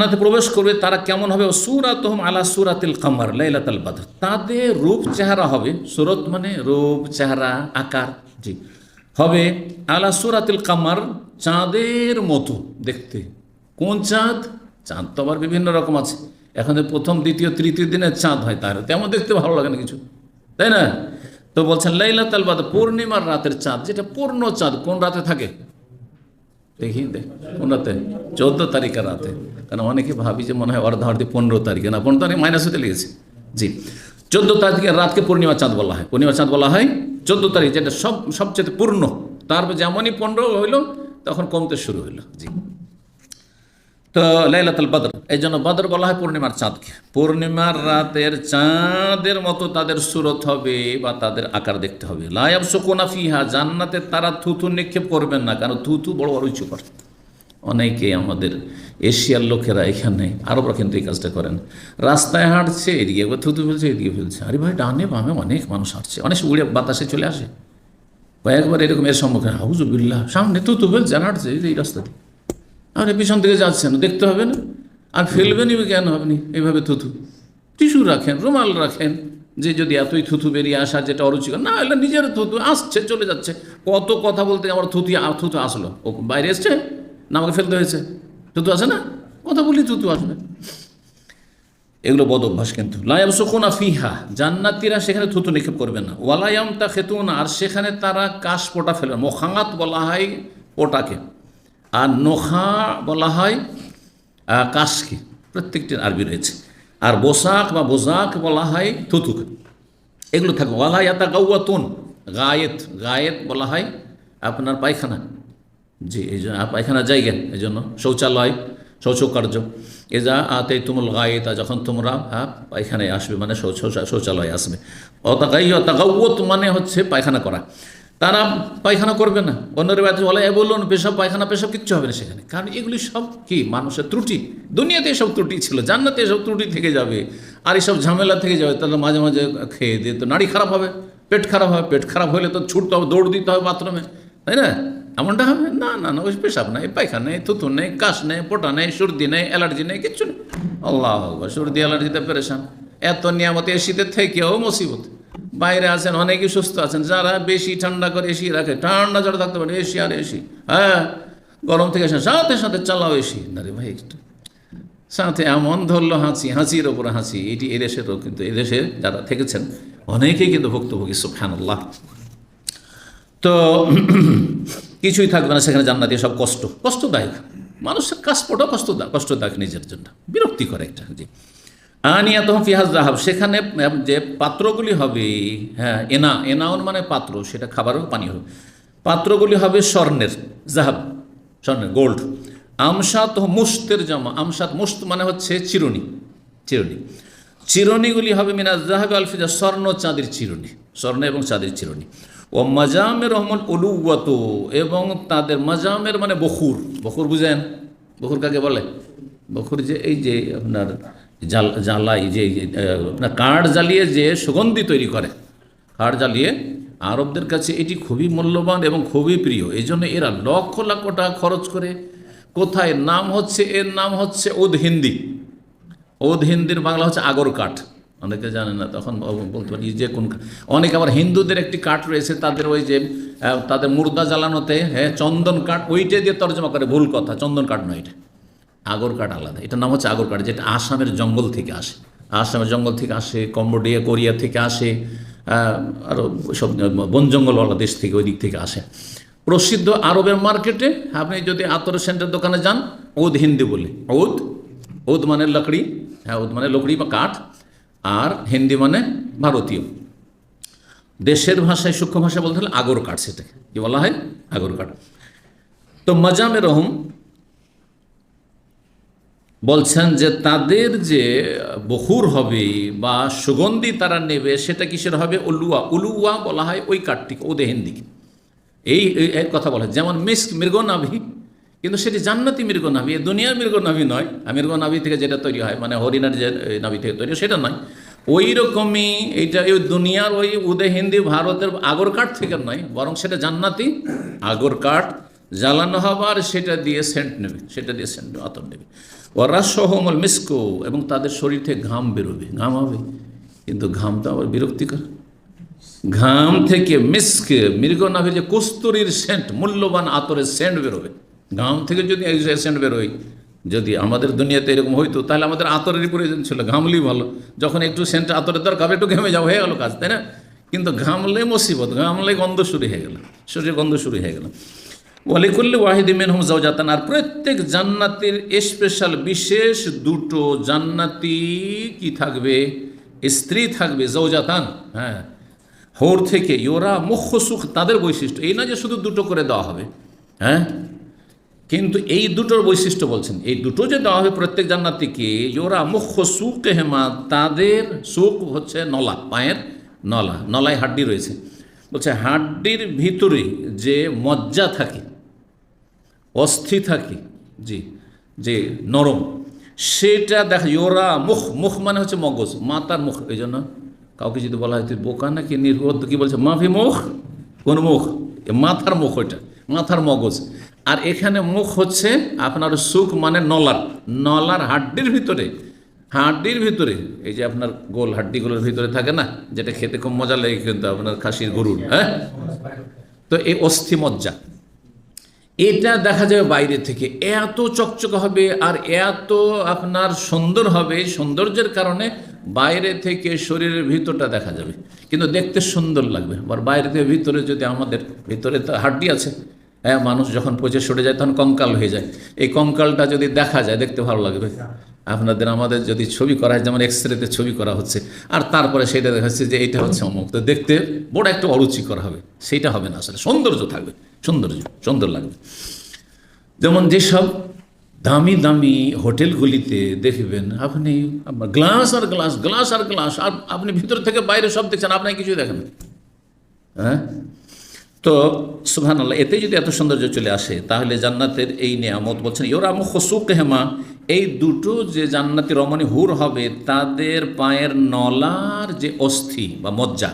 জান্নাতে প্রবেশ করবে, তারা কেমন হবে? সুরাত আলা সুরাতিল কামার, লাইলাতাল বাদর। তাদের রূপ চেহারা হবে, সুরত মানে রূপ, চেহারা, আকার, জি, হবে আলা সুরাতিল কামার, চাঁদের মতো দেখতে। কোন চাঁদ? চাঁদ তো আবার বিভিন্ন রকম আছে। এখন প্রথম, দ্বিতীয়, তৃতীয় দিনের চাঁদ হয় তার, তেমন দেখতে ভালো লাগে না কিছু, তাই না? তো বলছেন, লাইলাতাল বাদর, পূর্ণিমার রাতের চাঁদ, যেটা পূর্ণ চাঁদ, কোন রাতে থাকে? দেখি দেখ কোন রাতে চোদ্দ তারিখের রাতে কারণ অনেকে ভাবি যে মনে হয় অর্ধার্ধি পনেরো তারিখে না পনেরো তারিখ মাইনাস হতে লেগেছে জি চোদ্দ তারিখের রাতকে পূর্ণিমা চাঁদ বলা হয় পূর্ণিমা চাঁদ বলা হয় চোদ্দ তারিখ যেটা সব সবচেয়ে পূর্ণ তারপর যেমনই পনেরো হইল তখন কমতে শুরু হইল জি তো লাইলাতুল বদর এই জন্য বদর বলা হয় পূর্ণিমার চাঁদকে। পূর্ণিমার রাতের চাঁদের মতো তাদের সুরত হবে বা তাদের আকার দেখতে হবে। লায়াব শোকোনা ফিহা, জান্নাতে তারা থুথু নিক্ষেপ করবেন না, কারণ থুথু বড় অরুচিকর অনেকে আমাদের এশিয়ার লোকেরা এখানে আরবরা কিন্তু এই কাজটা করেন। রাস্তায় হাঁটছে, এদিকে একবার থুতু ফেলছে, এদিকে ফেলছে। আরে ভাই, ডানে বামে অনেক মানুষ হাঁটছে, অনেক উড়ে বাতাসে চলে আসে। বা একবার এরকম এর সম্মুখীন হাউজুবিল্লাহ সামনে থুতু ফেলছে, হাঁটছে, এই রাস্তা দিয়ে আপনি পিছন থেকে যাচ্ছেন, দেখতে হবে না। আর ফেলবেনই কেন আপনি? এইভাবে থুথু। টিস্যু রাখেন, রুমাল রাখেন, যে যদি এতই থুথু বেরিয়ে আসা যেটা অরুচিকর না এগুলো নিজের থুতু আসছে, চলে যাচ্ছে। কত কথা বলতে আমার থুতু থুতু আসলো। ও বাইরে এসছে, না, আমাকে ফেলতে হয়েছে। থুতু আসে না? কথা বলি থুতু আসবে। এগুলো বদ অভ্যাস কিন্তু। লায়াম সুকুনা ফিহা। জান্নাতিরা সেখানে থুতু নিক্ষেপ করবে না। ওয়ালায়াম তা খেতুন আর সেখানে তারা কাশ পোটা ফেলবে মোখাঙাত বলা হয় পোটাকে। আর নোখা বলা হয় কাশকে, প্রত্যেকটির আরবি রয়েছে। আর বোসাক বা বোজাক বলা হয় থুতুকে এগুলো থাকবে ওয়ালা ইয়াতা গাউয়াতুন গায়েত গায়েত বলা হয় আপনার পায়খানা। জি, এই জন্য পায়খানা জায়গা, এই জন্য শৌচালয়, শৌচকার্য। এ যা আতে তুমুল গায়েতা, যখন তোমরা পায়খানায় আসবে মানে শৌচ, শৌচা- শৌচালয়ে আসবে। অতাগাই অতাগাউত মানে হচ্ছে পায়খানা করা। তারা পায়খানা করবে না। অন্যের বাড়িতে বলে এ বলুন পেশাব, পায়খানা, পেশাব কিচ্ছু হবে না সেখানে। কারণ এগুলি সব কি? মানুষের ত্রুটি। দুনিয়াতে এসব ত্রুটি ছিল। জান্নাতে এসব ত্রুটি থেকে যাবে। আর এসব ঝামেলা থেকে যাবে। তাহলে মাঝে মাঝে খেয়ে দিয়ে তো নাড়ি খারাপ হবে। পেট খারাপ হবে। পেট খারাপ হলে তো ছুটতে হবে, দৌড় দিতে হবে বাথরুমে। তাই না? এমনটা হবে? না না না, ওই পেশাব নেই, পায়খানা নেই, থুতু নেই, কাশ নেই, পোটা নেই, সর্দি নেই, অ্যালার্জি নেই, কিচ্ছু নেই। আল্লাহ সর্দি, অ্যালার্জিতে পেরেশান। এত নিয়ামত এসিতে থেকেও মুসিবত। বাইরে আছেন অনেকেই সুস্থ আছেন, যারা বেশি ঠান্ডা করে এসি রাখে, ঠান্ডা যারা থাকতে পারে এসি আর এসি হ্যাঁ গরম থেকে এসে সাথে সাথে চালাও এসি না রে ভাই, একটু। সাথে এমন ধরলো হাসি হাসির ওপর হাসি এটি এদেশেরও কিন্তু এদেশে যারা থেকেছেন, অনেকেই কিন্তু ভুক্তভোগী সুফহানাল্লাহ তো, কিছুই থাকবে না সেখানে জান্নাতি, সব কষ্ট। কষ্টদায়ক। মানুষের কাজপটাও কষ্ট কষ্টদায়ক নিজের জন্য। বিরক্তিকর একটা জি। আনিয়া তখন ফিহাজ রাহাব সেখানে যে পাত্রগুলি হবে হ্যাঁ এনা, এনাউন মানে পাত্র, সেটা খাবারও পানি হবে। পাত্রগুলি হবে স্বর্ণের জাহাব স্বর্ণের গোল্ড আমসাত মুস্তের জামা, আমসাত মুস্ত মানে হচ্ছে চিরুনি চিরুনি। চিরুনিগুলি হবে মিনাজ জাহাব আলফিজা স্বর্ণ চাঁদের চিরুনি, স্বর্ণ এবং চাঁদের চিরুনি। ও মাজামের রহমান অলুয়াত এবং তাদের মাজামের মানে বখুর। বখুর বুঝেন? বখুর কাকে বলে? বখুর যে, এই যে আপনার জ্বালাই, যে আপনার কাঠ জ্বালিয়ে যে সুগন্ধি তৈরি করে, কাঠ জ্বালিয়ে আরবদের কাছে এটি খুবই মূল্যবান এবং খুবই প্রিয়। এই জন্য এরা লক্ষ লক্ষ টাকা খরচ করে, কোথায় নাম হচ্ছে, এর নাম হচ্ছে ওদ হিন্দি। ওদ হিন্দির বাংলা হচ্ছে আগর কাঠ। অনেকে জানে না, তখন বলতে পারি যে কোন। অনেকে আবার হিন্দুদের একটি কাঠ রয়েছে, তাদের ওই যে তাদের মুর্দা জ্বালানোতে হ্যাঁ চন্দন কাঠ, ওইটা দিয়ে তর্জমা করে, ভুল কথা, চন্দন কাঠ নয় এটা। আগর কাঠ আলাদা। এটার নাম হচ্ছে আগর কাঠ, যেটা আসামের জঙ্গল থেকে আসে। আসামের জঙ্গল থেকে আসে, কম্বোডিয়া, কোরিয়া থেকে আসে আরও সব, বন জঙ্গলওয়ালা দেশ থেকে ওই দিক থেকে আসে। প্রসিদ্ধ আরবের মার্কেটে আপনি যদি আতর সেন্টার দোকানে যান, ওদ হিন্দি বলে। ওদ ওদ মানে লকড়ি হ্যাঁ ওদ মানে লকড়ি বা কাঠ, আর হিন্দি মানে ভারতীয়। দেশের ভাষায়, সূক্ষ্ম ভাষা বলতে হলে আগর কাঠ সেটাকে। কি বলা হয়? আগর কাঠ। তো মজামে রহম বলছেন যে তাদের যে বহুর হবে বা সুগন্ধি তারা নেবে, সেটা কিসের হবে? উলুয়া। উলুয়া বলা হয় ওই কাঠটিকে ওদে হিন্দিকে এই এর কথা বলা হয়। যেমন মিস্ক মৃগনাভি, কিন্তু সেটি জান্নাতি মৃগনাভি। দুনিয়ার মৃগনাভি নয়। মৃগনাভি থেকে যেটা তৈরি হয় মানে হরিণার যে নাভি থেকে তৈরি সেটা নয়। ওই রকমই এইটা ওই দুনিয়ার ওই উদে হিন্দি ভারতের আগর কাঠ থেকে নয়, বরং সেটা জান্নাতি আগর কাঠ। জ্বালানো হবার, সেটা দিয়ে সেন্ট নেবে, সেটা দিয়ে সেন্ট, আতর নেবে। ওরা সহমল মিসকো, এবং তাদের শরীর থেকে ঘাম বেরোবে। ঘাম হবে, কিন্তু ঘাম তো আবার বিরক্তিকর। ঘাম থেকে মিস্ক, মৃগনাভের যে কস্তুরীর সেন্ট, মূল্যবান আতরের সেন্ট বেরোবে। ঘাম থেকে যদি সেন্ট বেরোয়, যদি আমাদের দুনিয়াতে এরকম হইতো, তাহলে আমাদের আতরেরই প্রয়োজন ছিল। ঘামলেই ভালো। যখন একটু সেন্ট আতরের দরকার একটু ঘেমে যাও হয়ে গেল কাজ, তাই না? কিন্তু ঘামলে মুসিবত, ঘামলে গন্ধ শুরু হয়ে গেল। শরীরে গন্ধ শুরু হয়ে গেল। ওয়ালিকুল্লি ওয়াহিদি মেন হুম জাওজাতান আর প্রত্যেক জান্নাতের স্পেশাল বিশেষ দুটো জান্নাতি কি থাকবে? স্ত্রী থাকবে জৌজাতান হ্যাঁ। হোর থেকে ইওরা মুখ্য সুখ, তাদের বৈশিষ্ট্য। এই না যে শুধু দুটো করে দেওয়া হবে। হ্যাঁ? কিন্তু এই দুটোর বৈশিষ্ট্য বলছেন, এই দুটো যে দেওয়া হবে প্রত্যেক জান্নাতিকে ইওরা মুখ্য সুখ, হেমা, তাদের সুখ হচ্ছে নলা, পায়ের নলা, নলায় হাড্ডি রয়েছে। বলছে হাড্ডির ভিতরে যে মজ্জা থাকে অস্থি থাকে জি, যে নরম। সেটা দেখা ইওরা মুখ মুখ মানে হচ্ছে মগজ, মাতার মুখ এই জন্য কাউকে যদি বলা হয়, তুই বোকা নাকি? নির্বোধ কি বলছে, মাফি মুখ, কোন মুখ? মাথার মুখ ওইটা, মাথার মগজ। আর এখানে মুখ হচ্ছে আপনার সুখ মানে নলার নলার হাড্ডির ভিতরে হাড্ডির ভিতরে, এই যে আপনার গোল হাড্ডিগুলোর ভিতরে থাকে না, যেটা খেতে খুব মজা লাগে কিন্তু আপনার খাসির গরুর হ্যাঁ? তো এই অস্থি মজ্জা এটা দেখা যাবে বাইরে থেকে। এত চকচকে হবে আর এত আপনার সুন্দর হবে সৌন্দর্যের কারণে বাইরে থেকে শরীরের ভিতরটা দেখা যাবে। কিন্তু দেখতে সুন্দর লাগবে। আবার বাইরে থেকে ভিতরে যদি আমাদের ভিতরে তো হাড্ডি আছে হ্যাঁ মানুষ যখন পচে সরে যায় তখন কঙ্কাল হয়ে যায়। এই কঙ্কালটা যদি দেখা যায় দেখতে ভালো লাগবে। আপনাদের আমাদের যদি ছবি করা হয়, যেমন এক্স রেতে ছবি করা হচ্ছে, আর তারপরে সেটা দেখা যাচ্ছে যে এটা হচ্ছে অমুক। তো দেখতে বড় একটা অরুচি করা হবে। সেটা হবে না আসলে, সৌন্দর্য থাকবে। সৌন্দর্য সুন্দর লাগবে যেমন যেসব দামি দামি হোটেলগুলিতে দেখবেন, আপনি গ্লাস আর গ্লাস গ্লাস আর গ্লাস, আর আপনি ভিতর থেকে বাইরে সব দেখছেন, আপনি কিছুই দেখেন। হ্যাঁ তো সুহান আল্লাহ এতে যদি এত সৌন্দর্য চলে আসে, তাহলে জান্নাতের এই নিয়ামত বলছেন ইওরাম খসুক হেমা এই দুটো যে জান্নাতি রমণী হুর হবে, তাদের পায়ের নলার যে অস্থি বা মজ্জা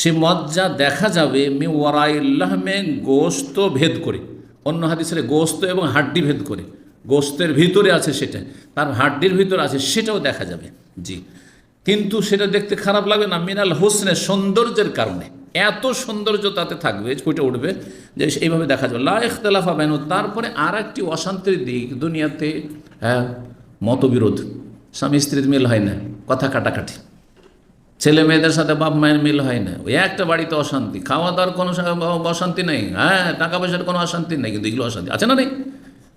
সে মজ্জা দেখা যাবে, মে ওয়ারাইল্লাহমে গোস্ত ভেদ করে। অন্য হাদিসের গোস্ত এবং হাড্ডি ভেদ করে। গোস্তের ভিতরে আছে সেটা, তার হাড্ডির ভিতরে আছে সেটাও দেখা যাবে। জি। কিন্তু সেটা দেখতে খারাপ লাগবে না, মিনাল হোসনের সৌন্দর্যের কারণে। এত সৌন্দর্য তাতে থাকবে, ফুটে উঠবে, যে এইভাবে দেখা যাবে। লা ইখতলাফ হবেন তারপরে আর একটি অশান্তির দিক, দুনিয়াতে হ্যাঁ মতবিরোধ। স্বামী স্ত্রীর মিল হয় না, কথা কাটাকাটি। ছেলে মেয়েদের সাথে বাপ মায়ের মিল হয় না। ওই একটা বাড়িতে অশান্তি। খাওয়া দাওয়ার কোনো অশান্তি নেই। হ্যাঁ টাকা পয়সার কোনো অশান্তি নেই, কিন্তু এগুলো অশান্তি। আছে না নেই?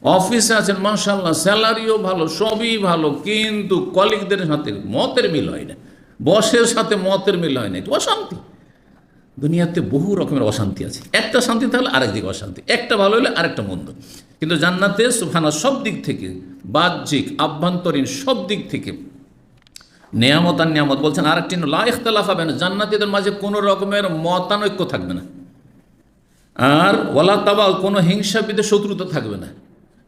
অফিসে আছেন মার্শাল্লাহ স্যালারিও ভালো, সবই ভালো, কিন্তু কলিগদের সাথে মতের মিল হয় না। বসের সাথে মতের মিল হয় না। অশান্তি। দুনিয়াতে বহু রকমের অশান্তি আছে। একটা শান্তি থাকলে আরেক দিকে অশান্তি। একটা ভালো হলে আরেকটা মন্দ। কিন্তু জান্নাতে সুফানা সব দিক থেকে বাহ্যিক, আভ্যন্তরীণ, সব দিক থেকে নেয়ামত আর নিয়ামত বলছেন, আরেকটি লা ইখতলাফ হবে না জান্নাতীদের মাঝে কোনো রকমের মতানৈক্য থাকবে না। আর ওয়ালা তাবাল, কোনো হিংসা বিদে শত্রুতা থাকবে না।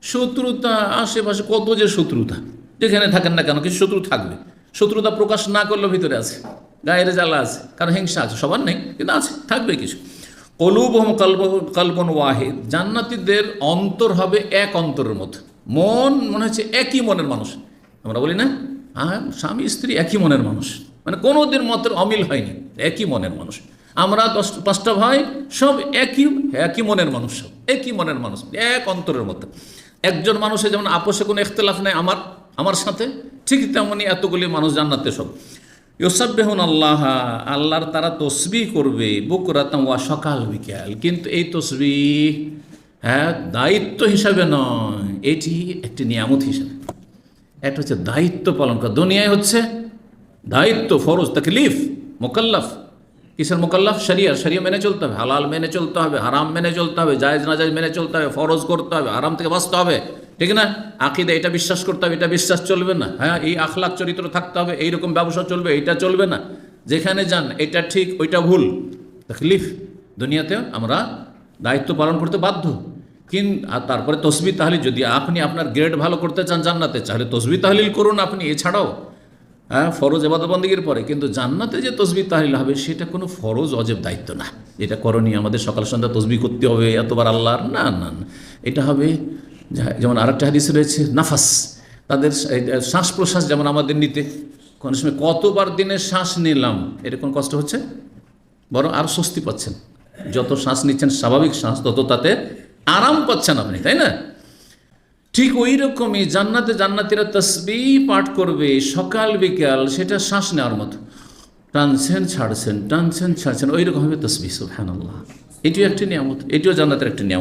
শত্রুতা, আশেপাশে কত যে শত্রুতা, যেখানে থাকেন না কেন কিছু শত্রু থাকবে। শত্রুতা প্রকাশ না করলেও ভিতরে আছে, গায়ের জ্বালা আছে কারণ হিংসা আছে, সবার নেই, কিন্তু আছে, থাকবে কিছু। কলুব হোম কল্প কল্পন ওয়াহিদ, জান্নাতিদের অন্তর হবে এক অন্তরের মধ্যে। মন মনে হচ্ছে একই মনের মানুষ। আমরা বলি না হ্যাঁ? স্বামী, স্ত্রী একই মনের মানুষ। মানে কোনো দিন মতের অমিল হয়নি, একই মনের মানুষ। আমরা পাঁচটা ভাই, সব একই একই মনের মানুষ সব, একই মনের মানুষ, এক অন্তরের মধ্যে। একজন মানুষের যেমন আপোষে কোনো এখতলাফ নেই আমার আমার সাথে, ঠিক তেমনই এতগুলি মানুষ জান্নাতে সব। ইউসাবেহন আল্লাহ আল্লাহর তারা তসবি করবে বকুরাতাম ওয়া সকাল বিকাল। কিন্তু এই তসবি হ্যাঁ দায়িত্ব হিসাবে নয়, এটি একটি নিয়ামত হিসাবে। একটা হচ্ছে দায়িত্ব পালন করা। দুনিয়ায় হচ্ছে দায়িত্ব, ফরজ, তাকলিফ, মোকাল্লাফ। কিসের মোকাল্লাফ? শরিয়া শরিয়া মেনে চলতে হবে। হালাল মেনে চলতে হবে। হারাম মেনে চলতে হবে। জায়েজ না জায়েজ মেনে চলতে হবে। ফরজ করতে হবে। হারাম থেকে বাঁচতে হবে। ঠিক না? আকিদা এটা বিশ্বাস করতে হবে, এটা বিশ্বাস চলবে না। হ্যাঁ এই আখলাখ চরিত্র থাকতে হবে, এইরকম ব্যবসা চলবে এটা চলবে না। যেখানে যান, এটা ঠিক, ওইটা ভুল। তকলিফ। দুনিয়াতে আমরা দায়িত্ব পালন করতে বাধ্য। কিন তারপরে তসবি তাহলিল, যদি আপনি আপনার গ্রেড ভালো করতে চান জান্নাতে, তাহলে তসবি তাহলিল করুন আপনি, এছাড়াও হ্যাঁ ফরজ এবাদবন্দিগির পরে। কিন্তু জান্নাতে যে তসবি তাহলিল হবে, সেটা কোনো ফরজ অজেব দায়িত্ব না। এটা করণীয় আমাদের সকাল সন্ধ্যা তসবি করতে হবে, এতবার আল্লাহর, না না এটা হবে যেমন আরেকটা হাদিস রয়েছে, নাফাস। তাদের শ্বাস প্রশ্বাস যেমন আমাদের নিতে, কোনো সময় কতবার দিনে শ্বাস নিলাম, এটা এরকম কষ্ট হচ্ছে? বরং আর স্বস্তি পাচ্ছেন। যত শ্বাস নিচ্ছেন, স্বাভাবিক শ্বাস, তত তাতে আরাম পাচ্ছেন আপনি, তাই না? ঠিক ওই রকমই জান্নাতে জান্নাতিরা তসবি পাঠ করবে, সকাল বিকাল সেটা শ্বাস নেওয়ার মতো। টানছেন, ছাড়ছেন টানছেন, ছাড়ছেন, ওই রকম হবে তসবি সুবহানাল্লাহ। এটিও একটি নিয়ামত, এটিও জান্নাতের একটি নিয়ামত।